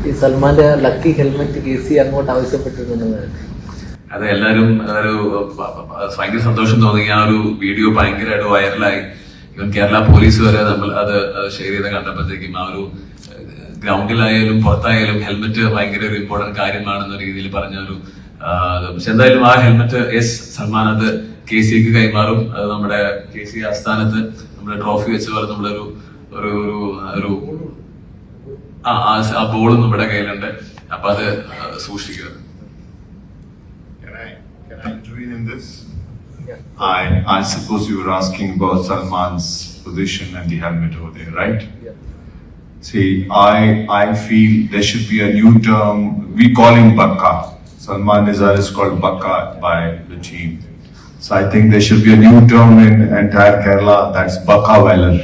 ഈ സൽമാന്റെ lucky helmet K C അങ്ങോട്ട് ആവശ്യപ്പെട്ടിരുന്നത് അത് പ- പ- ഭയങ്കര സന്തോഷം തോന്നി. ആ ഒരു വീഡിയോ ഭയങ്കരമായിട്ട് വൈറലായി. ഇവൻ കേരള പോലീസ് വരെ നമ്മൾ അത് ഷെയർ ചെയ്ത് കണ്ടപ്പോഴത്തേക്കും ആ ഒരു ഗ്രൗണ്ടിലായാലും പുറത്തായാലും ഹെൽമെറ്റ് ഭയങ്കര ഒരു ഇമ്പോർട്ടന്റ് കാര്യമാണെന്ന രീതിയിൽ പറഞ്ഞ ഒരു പക്ഷെ എന്തായാലും ആ ഹെൽമെറ്റ് എസ് സൽമാൻ അത് കെ സിക്ക് കൈമാറും. അത് നമ്മുടെ കെ സി ആസ്ഥാനത്ത് നമ്മുടെ ട്രോഫി വെച്ച പോലെ നമ്മളൊരു ഒരു ഒരു ആ ആ- ആ ബോളും നമ്മുടെ കയ്യിലുണ്ട് അപ്പൊ അത് സൂക്ഷിക്കുക Can I, can I intervene in this? I, I suppose you were asking about Salman's position and the helmet over there, right? See, I, I feel there should be a new term. We call him Bakka. Salman Nizar is called Bakka by the team. So I think there should be a new term in entire Kerala. That's Bakka Valor.